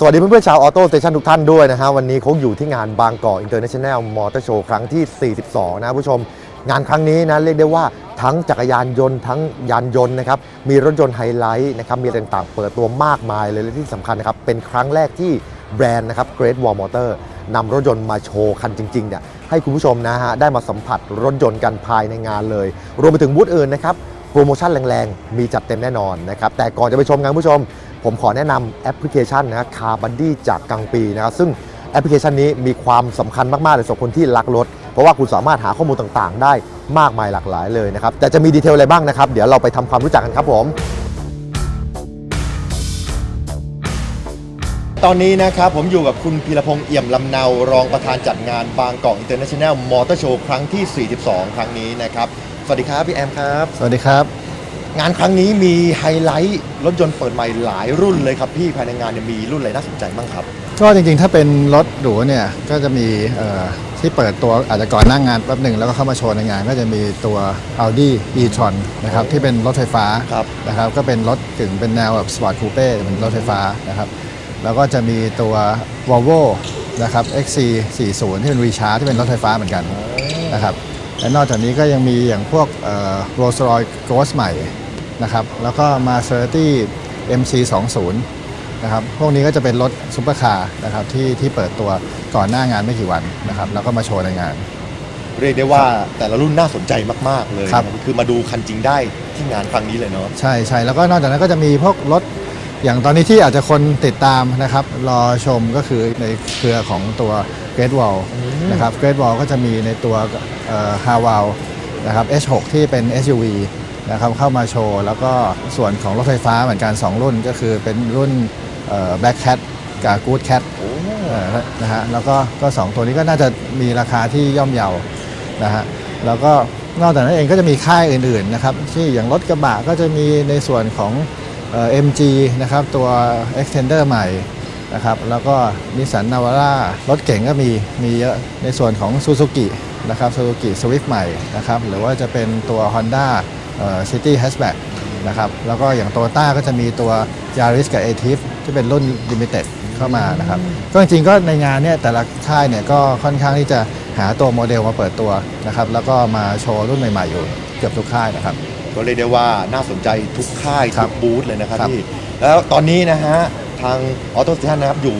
สวัสดีเพื่อนๆชาวออโต้สเตชันทุกท่านด้วยนะฮะวันนี้เขาอยู่ที่งานบางกอกอินเตอร์เนชั่นแนลมอเตอร์โชว์ครั้งที่ 42 นะผู้ชม งานครั้งนี้นะเรียกได้ว่าทั้งจักรยานยนต์ทั้งยานยนต์นะครับมีรถยนต์ไฮไลท์นะครับมีต่างๆ เปิดตัวมากมายเลยและที่สำคัญนะครับเป็นครั้งแรกที่แบรนด์นะครับ Great Wall Motor นำรถยนต์มาโชว์คันจริงๆเนี่ยให้คุณผู้ชมนะฮะได้มาสัมผัสรถยนต์กันภายในงานเลย รวมไปถึงบูธอื่นนะครับโปรโมชั่นแรงๆ มีจัดเต็มแน่นอนนะครับแต่ก่อนจะไปชมงานผู้ชม ผมขอแนะนำแอปพลิเคชันนะคาร์บันดี้จากกังปีนะครับซึ่งแอปพลิเคชันนี้มีความสำคัญมากๆเลยสำหรับคนที่รักรถ เพราะว่าคุณสามารถหาข้อมูลต่างๆ ได้มากมายหลากหลายเลยนะครับ แต่จะมีดีเทลอะไรบ้างนะครับ เดี๋ยวเราไปทำความรู้จักกันครับผม ตอนนี้นะครับผมอยู่กับคุณพีรพงษ์เอี่ยมลำเนารองประธานจัดงานบางกอกอินเตอร์เนชั่นแนลมอเตอร์โชว์ครั้งที่ 42 ครั้งนี้นะครับ สวัสดีครับพี่แอมครับ สวัสดีครับ งานครั้งนี้มีไฮไลท์รถยนต์เปิดใหม่หลายรุ่นเลยครับพี่ภายในงานเนี่ยมีรุ่นอะไรน่าสนใจบ้างครับ ก็จริงๆ ถ้าเป็นรถหรูเนี่ยก็จะมีเอ่อที่เปิดตัวอาจจะก่อนหน้างงานแป๊บหนึ่งแล้วก็เข้ามาโชว์ในงานก็จะมีตัว Audi e-tron นะครับที่เป็นรถไฟฟ้าครับ นะครับก็เป็นรถกึ่งเป็นแนวแบบสปอร์ตคูเป้เป็นรถไฟฟ้านะครับแล้วก็จะมีตัว Volvo นะครับ XC40 ที่เป็น Recharge ที่เป็นรถไฟฟ้าเหมือนกันนะครับและนอกจากนี้ก็ยังมีอย่างพวกเอ่อ Rolls Royce Ghost ใหม่ นะครับแล้วก็ Maserati MC20 นะครับพวกนี้ก็จะเป็นรถซุปเปอร์คาร์นะครับที่ที่เปิดตัวก่อนหน้างานไม่กี่วันนะครับแล้วก็มาโชว์ในงาน เรียกได้ว่าแต่ละรุ่นน่าสนใจมาก ๆ เลยครับนะคือมาดูคันจริงได้ที่งานครั้งนี้เลยเนาะ ใช่ใช่แล้วก็นอกจากนั้นก็จะมีพวกรถอย่างตอนนี้ที่อาจจะคนติดตามนะครับ รอชมก็คือในเครือของตัว Great Wall นะครับ Great Wall ก็จะมีในตัวฮาวาลนะครับ H6 ที่เป็น SUV นะครับเข้ามาโชว์ แล้วก็ส่วนของรถไฟฟ้าเหมือนกัน 2 รุ่นก็คือเป็นรุ่นเอ่อ Black Cat กับ Good Cat โอ้เอ่อนะฮะแล้วก็ก็สองตัวนี้ก็น่าจะมีราคาที่ย่อมเยานะฮะแล้วก็นอกจากนั้นเองก็จะมีค่ายอื่นๆนะครับที่อย่างรถกระบะก็จะมีในส่วนของเอ่อ MG นะครับตัว Extender ใหม่นะครับแล้วก็นิสสันนาวาร่ารถเก่งก็มีมีเยอะในส่วนของ Suzuki นะครับ Suzuki Swift ใหม่นะครับหรือว่าจะเป็นตัว Honda เอ่อ City Hatchback นะครับแล้วก็อย่างโตโยต้าก็จะมีตัว Yaris กับ a t i f ที่เป็นรุ่น Limited เข้ามานะครับก็จริงๆก็ในงานเนี่ยแต่ละค่ายเนี่ยก็ค่อนข้างที่จะหาตัวโมเดลมาเปิดตัวนะครับแล้วก็มาโชว์รุ่นใหม่ๆอยู่เกือบทุกค่ายนะครับก็เรียกได้ว่าน่าสนใจทุกค่ายครัทุบกบูธเลยนะครับครับพี่แล้วตอนนี้นะฮะทางออโต้สเตชันนะครับอยู่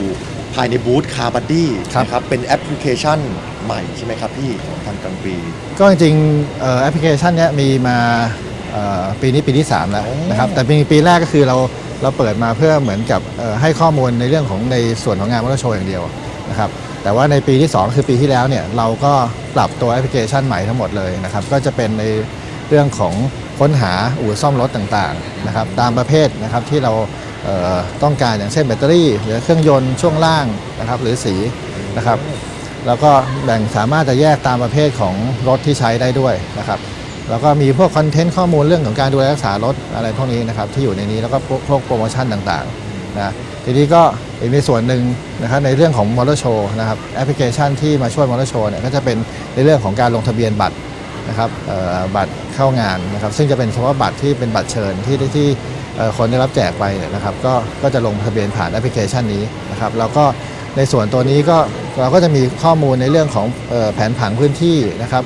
ภายในบูธคาร์บัดดี้นะครับเป็นแอปพลิเคชันใหม่ใช่ไหมครับพี่ของทางกังปี ก็จริงๆเอ่อแอปพลิเคชันเนี้ยมีมาเอ่อ ปีนี้ปีที่3แล้วโอ้นะครับแต่ปีปีแรกก็คือเราเราเปิดมาเพื่อเหมือนกับเอ่อให้ข้อมูลในเรื่องของในส่วนของงานมอเตอร์โชว์อย่างเดียวนะครับแต่ว่าในปีที่ 2 คือปีที่แล้วเนี่ยเราก็ปรับตัวแอปพลิเคชันใหม่ทั้งหมดเลยนะครับก็จะเป็นในเรื่องของค้นหาอู่ซ่อมรถต่างๆนะครับตามประเภทนะครับที่เราเอ่อต้องการอย่างเช่นแบตเตอรี่ หรือเครื่องยนต์ช่วงล่างนะครับหรือสีนะครับแล้วก็แบ่งสามารถจะแยกตามประเภทของรถที่ใช้ได้ด้วยนะครับ แล้วก็มีพวกคอนเทนต์ข้อมูลเรื่องของการดูแลรักษารถอะไรพวกนี้นะครับที่อยู่ในนี้แล้วก็พวกโปรโมชั่นต่างๆนะทีนี้ก็อีกในส่วนหนึ่งนะครับในเรื่องของมอเตอร์โชว์นะครับแอปพลิเคชันที่มาช่วยมอเตอร์โชว์เนี่ยก็จะเป็นในเรื่องของการลงทะเบียนบัตรนะครับบัตรเข้างานนะครับซึ่งจะเป็นเฉพาะบัตรที่เป็นบัตรเชิญที่ที่ที่คนได้รับแจกไปเนี่ยนะครับก็ก็จะลงทะเบียนผ่านแอปพลิเคชันนี้นะครับแล้วก็ ในส่วนตัวนี้ก็เราก็จะมีข้อมูลในเรื่องของเอ่อแผนผังพื้นที่นะครับ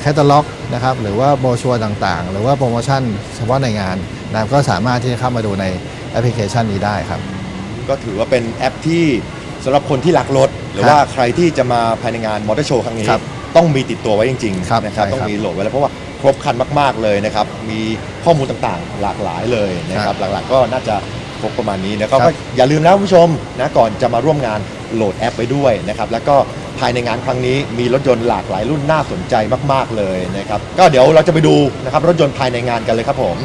แคตตาล็อกนะครับหรือว่าโบรชัวร์ต่างๆ หรือว่าโปรโมชั่นเฉพาะในงานนะครับก็สามารถที่จะเข้ามาดูในแอปพลิเคชันนี้ได้ครับ ก็ถือว่าเป็นแอปที่สำหรับคนที่รักรถ หรือครับว่าใครที่จะมาภายในงานมอเตอร์โชว์ครั้งนี้ครับต้องมีติดตัวไว้จริงครับๆนะครับใช่ครับต้องมีโหลดไว้แล้วเพราะว่าครบครันมาก ๆเลยนะครับมีข้อมูลต่างๆ หลากหลายเลยนะคครัรับบหลักๆก็น่าจะ ครบประมาณนี้นะก็ครับอย่าลืมนะคุณผู้ชมนะก่อนจะมาร่วมงานโหลดแอปไว้ด้วยนะครับแล้วก็ภายในงานครั้งนี้มีรถยนต์หลากหลายรุ่นน่าสนใจมาก ๆ เลยนะครับก็เดี๋ยวเราจะไปดูนะครับรถยนต์ภายในงานกันเลยครับผม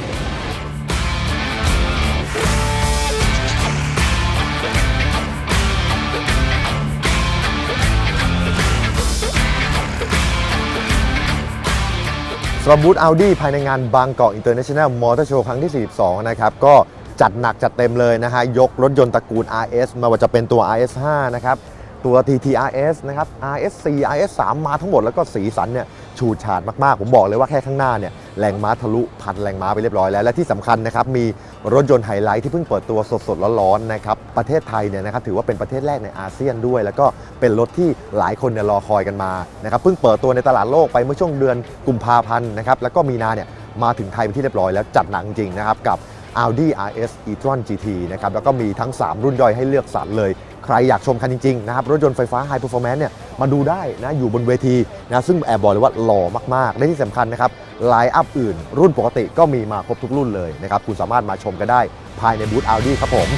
สำหรับบูธ Audi ภายในงานบางกอกอินเตอร์เนชั่นแนลมอเตอร์โชว์ครั้งที่ 42 นะครับ ก็ จัดหนักจัดเต็มเลยนะฮะยกรถยนต์ตระกูล RS มาว่าจะเป็นตัว RS5 นะครับตัว TTRS นะครับ RS4 RS3 มาทั้งหมดแล้วก็สีสันเนี่ยฉูดฉาดมากๆ ผมบอกเลยว่าแค่ข้างหน้าเนี่ยแรงม้าทะลุพันแรงม้าไปเรียบร้อยแล้ว และที่สำคัญนะครับมีรถยนต์ไฮไลท์ที่เพิ่งเปิดตัวสดๆร้อนๆนะครับประเทศไทยเนี่ยนะครับถือว่าเป็นประเทศแรกในอาเซียนด้วย แล้วก็เป็นรถที่หลายคนเนี่ยรอคอยกันมานะครับเพิ่งเปิดตัวในตลาดโลกไปเมื่อช่วงเดือนกุมภาพันธ์นะครับแล้วก็มีนาเนี่ยมาถึงไทยเป็นที่เรียบร้อยแล้วจัดหนักจริงนะครับกับ Audi RS e-tron GT นะครับแล้วก็มีทั้ง 3 รุ่นย่อยให้เลือกสรรเลย ใครอยากชมคันจริง ๆ นะครับ รถยนต์ไฟฟ้า High Performance เนี่ยมาดูได้นะอยู่บนเวทีนะซึ่งแอบบอกเลยว่าหล่อมาก ๆ และที่สำคัญนะครับไลน์อัพอื่น รุ่นปกติก็มีมาครบทุกรุ่นเลยนะครับคุณสามารถมาชมกันได้ภายในบูธ Audi ครับผม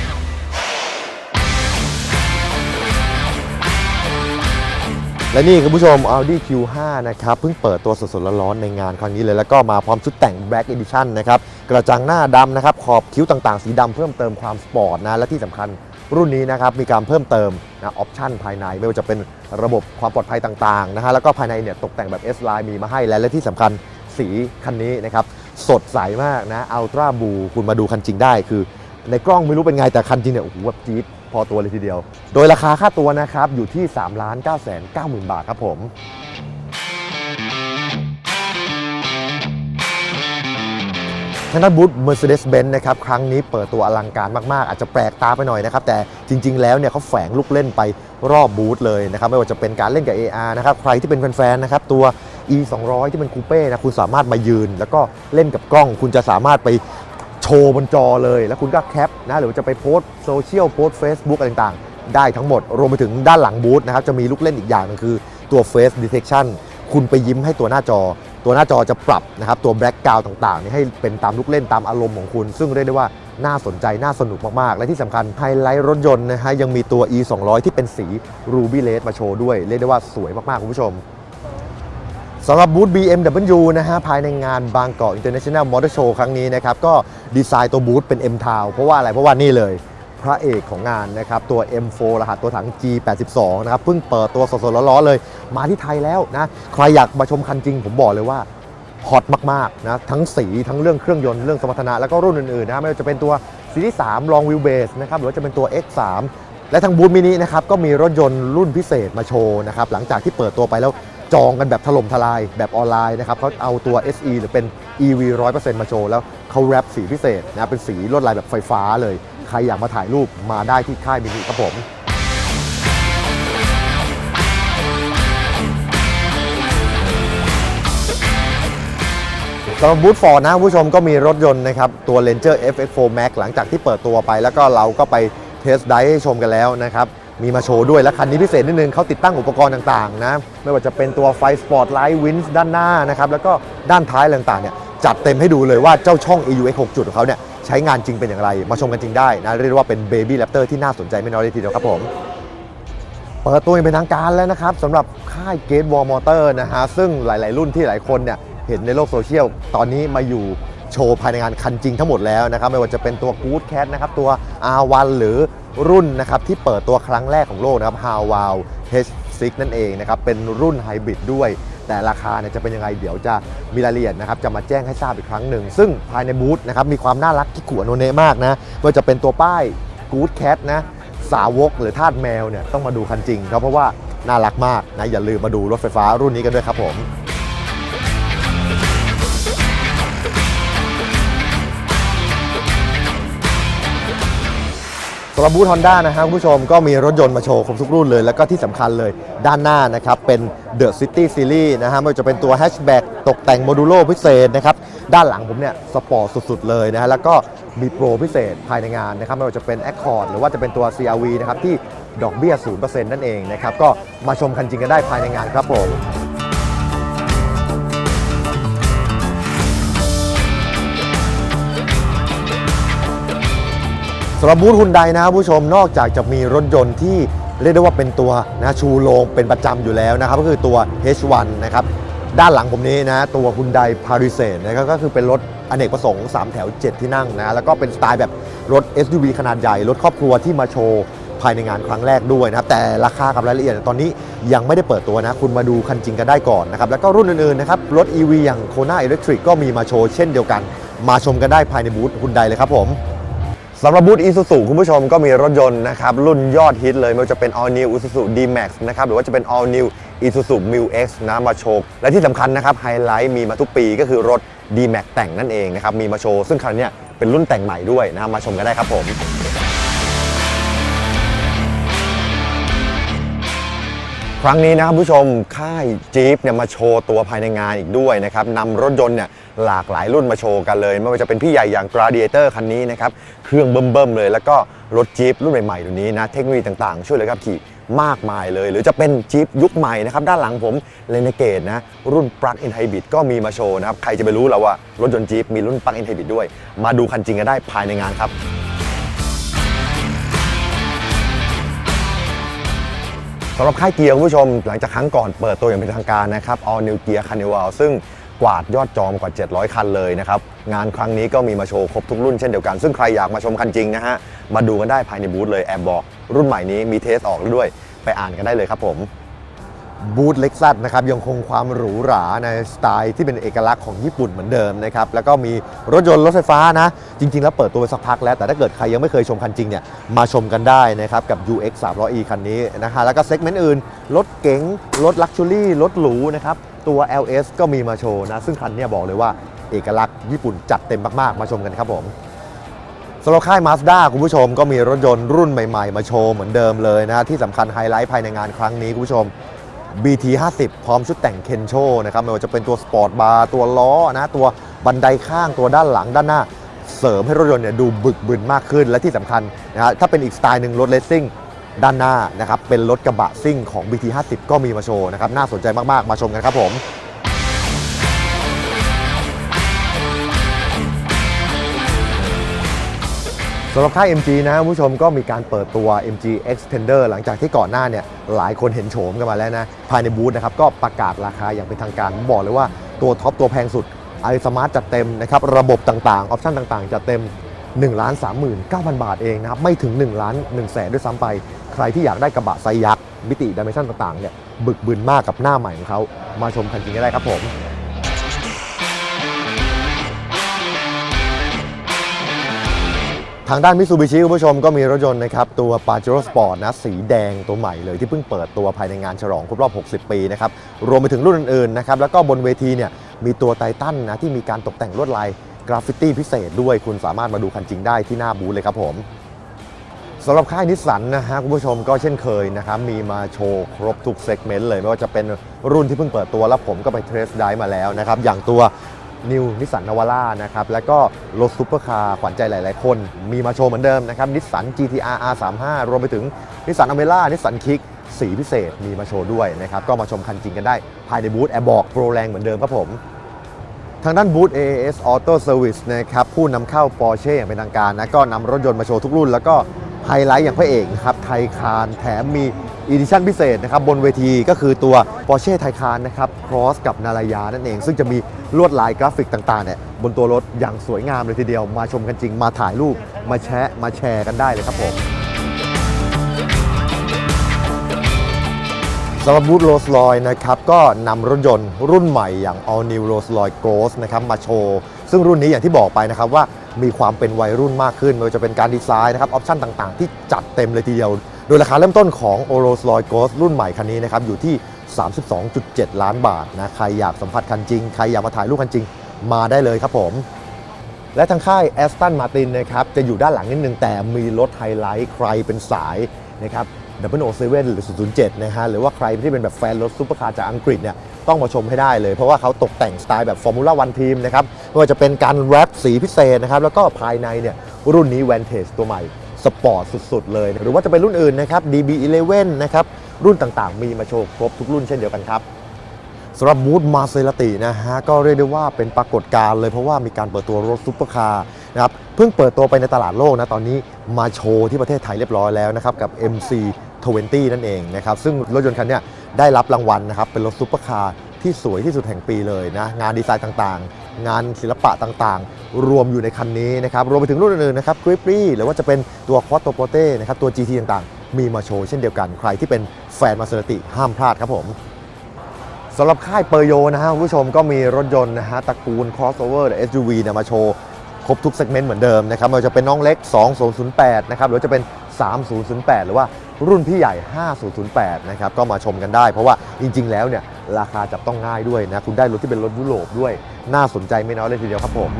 และนี่คุณผู้ชม Audi Q5 นะครับเพิ่งเปิดตัวสดๆร้อนๆในงานครั้งนี้เลย แล้วก็มาพร้อมชุดแต่ง Black Edition นะครับกระจังหน้าดำนะครับขอบคิ้วต่างๆ สีดำเพิ่มเติมความสปอร์ตนะและที่สำคัญรุ่นนี้นะครับมีการเพิ่มเติมนะออปชันภายในไม่ว่าจะเป็นระบบความปลอดภัยต่างๆนะฮะแล้วก็ภายในเนี่ยตกแต่งแบบ S Line มีมาให้แล้วและที่สำคัญสีคันนี้นะครับสดใสมากนะ Ultra Blue คุณมาดูคันจริงได้คือ ในกล้องไม่รู้เป็นไงแต่คันจริงเนี่ยโอ้โหแบบจี๊ด อตัวเลยทีเดียว โดยราคาค่าตัวนะครับอยู่ที่ 3 9 9 9 0 0 0 บาทครับผมทางด้านบูธ Mercedes-Benz นะครับครั้งนี้เปิดตัวอลังการมากๆ อาจจะแปลกตาไปหน่อยนะครับ แต่จริง ๆ แล้วเนี่ยเขาแฝงลูกเล่นไปรอบบูธเลยนะครับ ไม่ว่าจะเป็นการเล่นกับ AR นะครับ ใครที่เป็นแฟนๆนะครับ ตัว E 2 0 0ที่เป็นคูเป้นะ คุณสามารถมายืน แล้วก็เล่นกับกล้อง คุณจะสามารถไป โชว์บนจอเลย แล้วคุณก็แคปนะหรือว่าจะไปโพสโซเชียลโพสต์ Facebook อะไรต่างๆ ได้ทั้งหมด รวมไปถึงด้านหลังบูธนะครับ จะมีลูกเล่นอีกอย่างนึงคือตัว Face Detection คุณไปยิ้มให้ตัวหน้าจอ ตัวหน้าจอจะปรับนะครับ ตัวแบล็กกราวต่างๆ นี่ให้เป็นตามลูกเล่นตามอารมณ์ของคุณ ซึ่งเรียกได้ว่าน่าสนใจน่าสนุกมากๆ และที่สำคัญไฮไลท์รถยนต์นะฮะยังมีตัว e 2 0 0ที่เป็นสี Ruby Red มาโชว์ด้วย เรียกได้ว่าสวยมากๆ คุณผู้ชม สำหรับบูธ BMW นะฮะภายในงานบางกอก International Motor Show ครั้งนี้นะครับก็ดีไซน์ตัวบูธเป็น M Town เพราะว่าอะไรเพราะว่านี่เลยพระเอกของงานนะครับตัว M4 รหัสตัวถัง G82 นะครับเพิ่งเปิดตัวสดๆร้อนๆเลย มาที่ไทยแล้วนะใครอยากมาชมคันจริงผมบอกเลยว่าฮอตมากๆนะทั้งสีทั้งเรื่องเครื่องยนต์เรื่องสมรรถนะแล้วก็รุ่นอื่นๆนะไม่ว่าจะเป็นตัวซีรีส์3 Long Wheelbase นะครับหรือว่าจะเป็นตัว X3 และทางบูธมินินะครับก็มีรถยนต์รุ่นพิเศษมาโชว์นะครับหลังจากที่เปิดตัวไปแล้ว จองกันแบบถล่มทลายแบบออนไลน์นะครับเขาเอาตัว SE หรือเป็น EV 100%มาโชว์แล้วเขาแรปสีพิเศษนะเป็นสีลวดลายแบบไฟฟ้าเลย ใครอยากมาถ่ายรูปมาได้ที่ค่ายมินิครับผมสำหรับบูธฟอร์ดนะผู้ชมก็มีรถยนต์นะครับ ตัว Ranger FX4 Max หลังจากที่เปิดตัวไป แล้วก็เราก็ไปเทสไดให้ชมกันแล้วนะครับ มีมาโชว์ด้วยและคันนี้พิเศษนิดนึงเขาติดตั้งอุปกรณ์ต่างๆนะไม่ว่าจะเป็นตัวไฟสปอร์ตไลท์วินส์ด้านหน้านะครับแล้วก็ด้านท้ายอะไรต่างๆเนี่ยจัดเต็มให้ดูเลยว่าเจ้าช่อง EUX 6 จุดของเขาเนี่ยใช้งานจริงเป็นอย่างไร มาชมกันจริงได้นะเรียกว่าเป็น Baby Raptor ที่น่าสนใจไม่น้อยเลยทีเดียวครับผมเปิดตัวเป็นทางการแล้วนะครับสำหรับค่าย Gate Wall Motor นะฮะซึ่งหลาย ๆ รุ่นที่หลายคนเนี่ยเห็นในโลกโซเชียลตอนนี้มาอยู่โชว์ภายในงานคันจริงทั้งหมดแล้วนะครับไม่ว่าจะเป็นตัว Good Cat นะครับตัว R1 หรือ รุ่นนะครับที่เปิดตัวครั้งแรกของโลกนะครับ h a w o w H6 นั่นเองนะครับ เป็นรุ่นไฮบริดด้วย แต่ราคาเนี่ยจะเป็นยังไง เดี๋ยวจะมีรายละเอียดนะครับ จะมาแจ้งให้ทราบอีกครั้งหนึ่ง ซึ่งภายในบูธนะครับ มีความน่ารักที่ขวโนเนมากนะไม่ว่าจะเป็นตัวป้าย Good Cat นะสาวกหรือทาสแมวเนี่ยต้องมาดูคันจริงครับเพราะว่าน่ารักมากนะอย่าลืมมาดูรถไฟฟ้ารุ่นนี้กันด้วยครับผม สำหรับบูธฮอนด้านะฮะคุณผู้ชมก็มีรถยนต์มาโชว์ครบทุกรุ่นเลย แล้วก็ที่สำคัญเลยด้านหน้านะครับเป็น The City Series นะฮะไม่ว่าจะเป็นตัวแฮชแบ็กตกแต่งโมดูโลพิเศษนะครับ ด้านหลังผมเนี่ยสปอร์ตสุดๆเลยนะฮะแล้วก็มีโปรพิเศษภายในงานนะครับไม่ว่าจะเป็น Accord หรือว่าจะเป็นตัว CRV นะครับที่ดอกเบี้ย0%นั่นเองนะครับก็มาชมคันจริงกันได้ภายในงานครับผมำหรับบูธฮุนไดนะครับผู้ชมนอกจากจะมีรถยนต์ที่เรียกได้ว่าเป็นตัวนะชูโรงเป็นประจำอยู่แล้วนะครับก็คือตัว H1 นะครับด้านหลังผมนี้นะตัวฮุนไดพาริเซนนะครับก็คือเป็นรถอเนกประสงค์ 3 แถว 7 ที่นั่งนะแล้วก็เป็นสไตล์แบบรถ SUV ขนาดใหญ่ รถครอบครัวที่มาโชว์ภายในงานครั้งแรกด้วยนะครับแต่ราคากับรายละเอียดตอนนี้ยังไม่ได้เปิดตัวนะ คุณมาดูคันจริงกันได้ก่อนนะครับแล้วก็รุ่นอื่นๆนะครับรถ EV อย่าง Kona Electric ก็มีมาโชว์เช่นเดียวกัน มาชมกันได้ภายในบูธฮุนไดเลยครับผม สำหรับบูธ Isuzu คุณผู้ชมก็มีรถยนต์นะครับ รุ่นยอดฮิตเลย ไม่ว่าจะเป็น All New Isuzu D-Max นะครับ หรือว่าจะเป็น All New Isuzu m u X นะมาโชว์ และที่สำคัญนะครับไฮไลท์มีมาทุกปีก็คือรถ D-Max แต่งนั่นเองนะครับ มีมาโชว์ ซึ่งคันนี้เป็นรุ่นแต่งใหม่ด้วยนะมาชมกันได้ครับผม ครั้งนี้นะครับผู้ชมค่ายจี๊ปเนี่ยมาโชว์ตัวภายในงานอีกด้วยนะครับนำรถยนต์เนี่ยหลากหลายรุ่นมาโชว์กันเลย ไม่ว่าจะเป็นพี่ใหญ่อย่าง Gladiator คันนี้นะครับเครื่องเบิ่มๆเลย แล้วก็รถจี๊ปรุ่นใหม่ๆเดี๋ยวนี้นะเทคโนโลยีต่างๆ ช่วยเลยครับขี่มากมายเลย หรือจะเป็นจี๊ปยุคใหม่นะครับด้านหลังผมเลนเกตนะรุ่น Plug-in Hybrid ก็มีมาโชว์นะครับใครจะไปรู้แล้วว่ารถยนต์จี๊ปมีรุ่น Plug-in Hybrid ด้วย มาดูคันจริงกันได้ภายในงานครับ สำหรับค่ายเกียร์คุณผู้ชม หลังจากครั้งก่อนเปิดตัวอย่างเป็นทางการนะครับ All New Gear Carnival ซึ่งกวาดยอดจองกว่า 700 คันเลยนะครับ งานครั้งนี้ก็มีมาโชว์ครบทุกรุ่นเช่นเดียวกัน ซึ่งใครอยากมาชมคันจริงนะฮะ มาดูกันได้ภายในบูธเลยแอบบอกรุ่นใหม่นี้มีเทสออกแล้วด้วย ไปอ่านกันได้เลยครับผม บูธเล็กซัสนะครับยังคงความหรูหราในสไตล์ที่เป็นเอกลักษณ์ของญี่ปุ่นเหมือนเดิมนะครับแล้วก็มีรถยนต์รถไฟฟ้านะ จริง ๆ แล้วเปิดตัวไปสักพักแล้ว แต่ถ้าเกิดใครยังไม่เคยชมคันจริงเนี่ยมาชมกันได้นะครับกับ UX 300e คันนี้นะฮะแล้วก็เซกเมนต์อื่น รถเก๋ง รถลักชัวรี่รถหรูนะครับตัว LS ก็มีมาโชว์นะซึ่งคันนี้บอกเลยว่าเอกลักษณ์ญี่ปุ่นจัดเต็มมากๆ มาชมกันครับผมสำหรับค่าย Mazda คุณผู้ชมก็มีรถยนต์รุ่นใหม่ ๆ มาโชว์เหมือนเดิมเลยนะที่สำคัญไฮไลท์ภายในงานครั้งนี้คุณผู้ชม BT 50 พร้อมชุดแต่งเคนโชนะครับไม่ว่าจะเป็นตัวสปอร์ตบาร์ตัวล้อนะตัวบันไดข้างตัวด้านหลังด้านหน้า เสริมให้รถยนต์เนี่ยดูบึกบึนมากขึ้นและที่สำคัญนะฮะถ้าเป็นอีกสไตล์หนึ่งรถเลสซิ่งด้านหน้านะครับเป็นรถกระบะซิ่งของ BT 50 ก็มีมาโชว์นะครับน่าสนใจมาก ๆ มาชมกันครับผม สำหรับค่าย MG นะคุณผู้ชมก็มีการเปิดตัว MG Extender หลังจากที่ก่อนหน้าเนี่ยหลายคนเห็นโฉมกันมาแล้วนะ ภายในบูธนะครับก็ประกาศราคาอย่างเป็นทางการ บอกเลยว่าตัวท็อปตัวแพงสุด i Smart จัดเต็มนะครับ ระบบต่างๆ ออปชั่นต่างๆ จัดเต็ม 1 3 9 0 0 0 บาทเองนะครับ ไม่ถึง1ล้าน1แสนด้วยซ้ำไป ใครที่อยากได้กระบะไซยักษ์มิติดิเมชันต่างๆเนี่ยบึกบึนมากกับหน้าใหม่ของเขามาชมคันจริงกันได้ครับผม ทางด้านมิ t ซูบิชิคุณผู้ชมก็มีรถยนต์นะครับ ตัว p a j e r o Sport นะสีแดงตัวใหม่เลยที่เพิ่งเปิดตัวภายในงานฉลองครบรอบ 60 ปีนะครับ รวมไปถึงรุ่นอื่นๆนะครับ แล้วก็บนเวทีเนี่ยมีตัวไททันนะที่มีการตกแต่งลวดลายกราฟฟิตี้พิเศษด้วยคุณสามารถมาดูคันจริงได้ที่หน้าบูธเลยครับผมสำหรับค่ายนิสสันนะฮะคุณผู้ชมก็เช่นเคยนะครับมีมาโชว์ครบทุกเซกเมนต์เลย ไม่ว่าจะเป็นรุ่นที่เพิ่งเปิดตัวแล้วผมก็ไปเทสได้มาแล้วนะครับอย่างตัว นิวนิสสันนาวาร่านะครับแล้วก็รถซูเปอร์คาร์ขวัญใจหลาย ๆ คน มีมาโชว์เหมือนเดิมนะครับนิสสัน GTR R35 รวมไปถึงนิสสันอเมร่านิสสันคิกสีพิเศษมีมาโชว์ด้วยนะครับก็มาชมคันจริงกันได้ ภายในบูธแอร์บอกโปรแรงเหมือนเดิมครับผมทางด้านบูธ AAS Auto Service นะครับผู้นำเข้า Porsche อย่างเป็นทางการนะก็นำรถยนต์มาโชว์ทุกรุ่น แล้วก็ไฮไลท์อย่างพระเอกนะครับไทคานแถมมี อีดิชั่นพิเศษนะครับบนเวทีก็คือตัว Porsche Taycan นะครับ Cross กับนารายานั่นเอง ซึ่งจะมีลวดลายกราฟิกต่างๆเนี่ยบนตัวรถอย่างสวยงามเลยทีเดียว มาชมกันจริงมาถ่ายรูปมาแชะมาแชร์กันได้เลยครับผมสำหรับบูธโรสลอยนะครับก็นำรถยนต์รุ่นใหม่อย่าง All New Rolls Royce Ghost นะครับมาโชว์ ซึ่งรุ่นนี้อย่างที่บอกไปนะครับว่ามีความเป็นวัยรุ่นมากขึ้นไม่ว่าจะเป็นการดีไซน์นะครับออปชั่นต่างๆ ที่จัดเต็มเลยทีเดียว โดยราคาเริ่มต้นของ Rolls Royce Ghost รุ่นใหม่คันนี้นะครับอยู่ที่ 32.7 ล้านบาทนะใครอยากสัมผัสคันจริง ใครอยากมาถ่ายรูปคันจริง มาได้เลยครับผม และทางค่าย Aston Martin นะครับจะอยู่ด้านหลังนิดนึงแต่มีรถไฮไลท์ใครเป็นสายนะครับ007หรือ 007 นะฮะ หรือว่าใครที่เป็นแบบแฟนรถซูเปอร์คาร์จากอังกฤษเนี่ย ต้องมาชมให้ได้เลย เพราะว่าเขาตกแต่งสไตล์แบบฟอร์มูล่าวันทีมนะครับ ไม่ว่าจะเป็นการแรปสีพิเศษนะครับ แล้วก็ภายในเนี่ย รุ่นนี้ Vantage ตัวใหม่ สปอร์ตสุดๆ เลยหรือว่าจะเป็นรุ่นอื่นนะครับ DB11 นะครับรุ่นต่างๆ มีมาโชว์ครบทุกรุ่นเช่นเดียวกันครับสำหรับบูธมาเซราตินะฮะก็เรียกได้ว่าเป็นปรากฏการณ์เลยเพราะว่ามีการเปิดตัวรถซุปเปอร์คาร์นะครับเพิ่งเปิดตัวไปในตลาดโลกนะตอนนี้มาโชว์ที่ประเทศไทยเรียบร้อยแล้วนะครับกับ MC 20นั่นเองนะครับซึ่งรถยนต์คันนี้ได้รับรางวัลนะครับเป็นรถซุปเปอร์คาร์ที่สวยที่สุดแห่งปีเลยนะงานดีไซน์ต่างๆ งานศิลปะต่างๆ รวมอยู่ในคันนี้นะครับ รวมไปถึงรุ่นอื่นๆนะครับกริปปี้หรือว่าจะเป็นตัวควอตโตโปเต้นะครับตัว GT ต่างๆ มีมาโชว์เช่นเดียวกันใครที่เป็นแฟนมาเซราติห้ามพลาดครับผมสำหรับค่ายเปอร์โยนะฮะคุณผู้ชมก็มีรถยนต์นะฮะตระกูล crossover หรือ SUV เนี่ยมาโชว์ครบทุกเซกเมนต์เหมือนเดิมนะครับไม่ว่าจะเป็นน้องเล็ก 2008 นะครับหรือจะเป็น 3008 หรือว่ารุ่นพี่ใหญ่ 5008 นะครับก็มาชมกันได้ เพราะว่าจริง ๆ แล้วเนี่ย ราคาจับต้องง่ายด้วยนะ คุณได้รถที่เป็นรถยุโรปด้วย น่าสนใจไม่น้อยเลยทีเดียวครับผม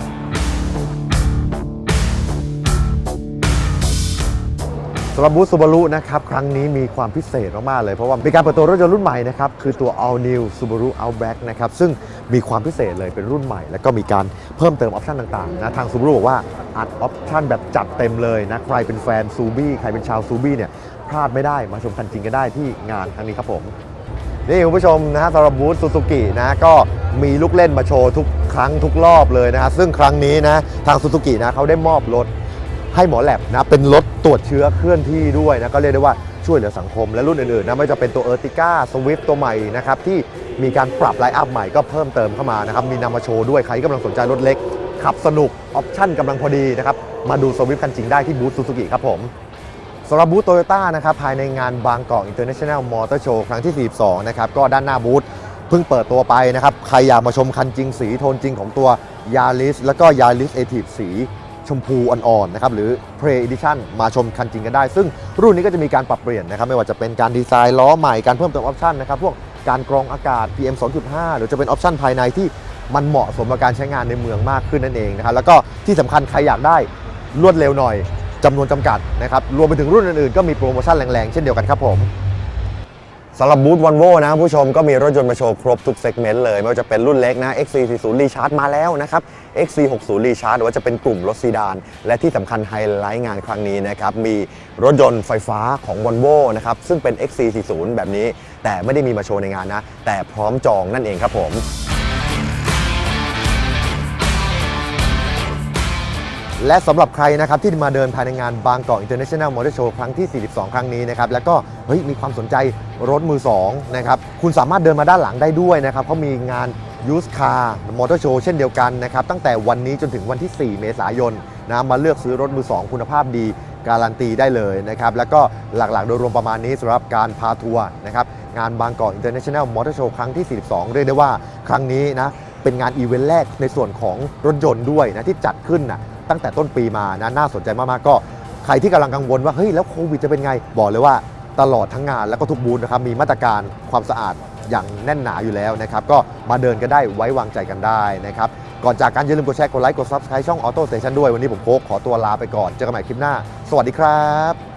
สำหรับบูธซูบารุนะครับ ครั้งนี้มีความพิเศษมาก ๆ เลย เพราะว่ามีการเปิดตัวรถยนต์รุ่นใหม่นะครับ คือตัว All New Subaru Outback นะครับ ซึ่งมีความพิเศษเลยเป็นรุ่นใหม่ แล้วก็มีการเพิ่มเติมออปชันต่าง ๆ นะ ทาง Subaru บอกว่า อัดออปชันแบบจัดเต็มเลยนะ ใครเป็นแฟนซูบี้ใครเป็นชาวซูบี้เนี่ยพลาดไม่ได้มาชมคันจริงกันได้ที่งานครั้งนี้ครับผม นี่คุณผู้ชมนะฮะสำหรับบูธซูซูกินะก็มีลูกเล่นมาโชว์ทุกครั้งทุกรอบเลยนะฮะซึ่งครั้งนี้นะทางซูซูกินะเขาได้มอบรถให้หมอแลบนะเป็นรถตรวจเชื้อเคลื่อนที่ด้วยนะก็เรียกได้ว่าช่วยเหลือสังคมและรุ่นอื่นๆนะไม่จะเป็นตัวเออร์ติก้าสวิฟตัวใหม่นะครับที่มีการปรับไลน์อัพใหม่ก็เพิ่มเติมเข้ามานะครับมีนำมาโชว์ด้วยใครที่กำลังสนใจรถเล็ก ขับสนุกออปชั่นกำลังพอดีนะครับมาดูสวิฟคันจริงได้ที่บูธซูซูกิครับผม สำหรับบูธโตโยต้านะครับภายในงานบางกอกอินเตอร์เนชั่นแนลมอเตอร์โชว์ครั้งที่ 42 นะครับ ก็ด้านหน้าบูธเพิ่งเปิดตัวไปนะครับ ใครอยากมาชมคันจริงสีโทนจริงของตัวยา r i s แล้วก็ยา r i s เอทีฟสีชมพูอ่อนๆนะครับหรือ Pre Edition มาชมคันจริงกันได้ ซึ่งรุ่นนี้ก็จะมีการปรับเปลี่ยนนะครับ ไม่ว่าจะเป็นการดีไซน์ล้อใหม่การเพิ่มเติมออปชันนะครับ พวกการกรองอากาศ PM 2.5 หรือจะเป็นออปชันภายในที่มันเหมาะสมกับการใช้งานในเมืองมากขึ้นนั่นเองนะครับแล้วก็ที่สำคัญใครอยากได้รวดเร็วหน่อย จำนวนจำกัดนะครับรวมไปถึงรุ่นอื่นๆ ก็มีโปรโมชั่นแรงๆ เช่นเดียวกันครับผมสำหรับบูธวันโวนะผู้ชมก็มีรถยนต์มาโชว์ครบทุกเซกเมนต์เลยไม่ว่าจะเป็นรุ่นเล็กนะ XC40 Recharge มาแล้วนะครับ XC60 Recharge หรือว่าจะเป็นกลุ่มรถซีดาน และที่สำคัญไฮไลท์งานครั้งนี้นะครับ มีรถยนต์ไฟฟ้าของ Volvo นะครับ ซึ่งเป็น XC40 แบบนี้ แต่ไม่ได้มีมาโชว์ในงานนะ แต่พร้อมจองนั่นเองครับผม และสำหรับใครนะครับที่มาเดินภายในงานบางกอกอินเตอร์เนชั่นแนลมอเตอร์โชว์ครั้งที่ 42 ครั้งนี้นะครับแล้วก็เฮ้ยมีความสนใจรถมือ2นะครับคุณสามารถเดินมาด้านหลังได้ด้วยนะครับเขามีงานยูสคาร์มอเตอร์โชว์เช่นเดียวกันนะครับตั้งแต่วันนี้จนถึงวันที่ 4 เมษายนนะมาเลือกซื้อรถมือ 2 คุณภาพดีการันตีได้เลยนะครับแล้วก็หลักๆ โดยรวมประมาณนี้สำหรับการพาทัวร์นะครับงานบางกอกอินเตอร์เนชั่นแนลมอเตอร์โชว์ครั้งที่ 42 เรียกได้ว่าครั้งนี้นะเป็นงานอีเวนต์แรกในส่วนของรถยนต์ด้วยนะที่จัดขึ้นนะ ตั้งแต่ต้นปีมานะน่าสนใจมากๆ ก็ใครที่กำลังกังวลว่าเฮ้ยแล้วโควิดจะเป็นไง บอกเลยว่าตลอดทั้งงานแล้วก็ทุกบูธนะครับมีมาตรการความสะอาดอย่างแน่นหนาอยู่แล้วนะครับก็มาเดินกันได้ไว้วางใจกันได้นะครับก่อนจากการอย่าลืมกดแชร์กดไลค์กด Subscribe ช่อง Auto Station ด้วยวันนี้ผมโค้กขอตัวลาไปก่อนเจอกันใหม่คลิปหน้า สวัสดีครับ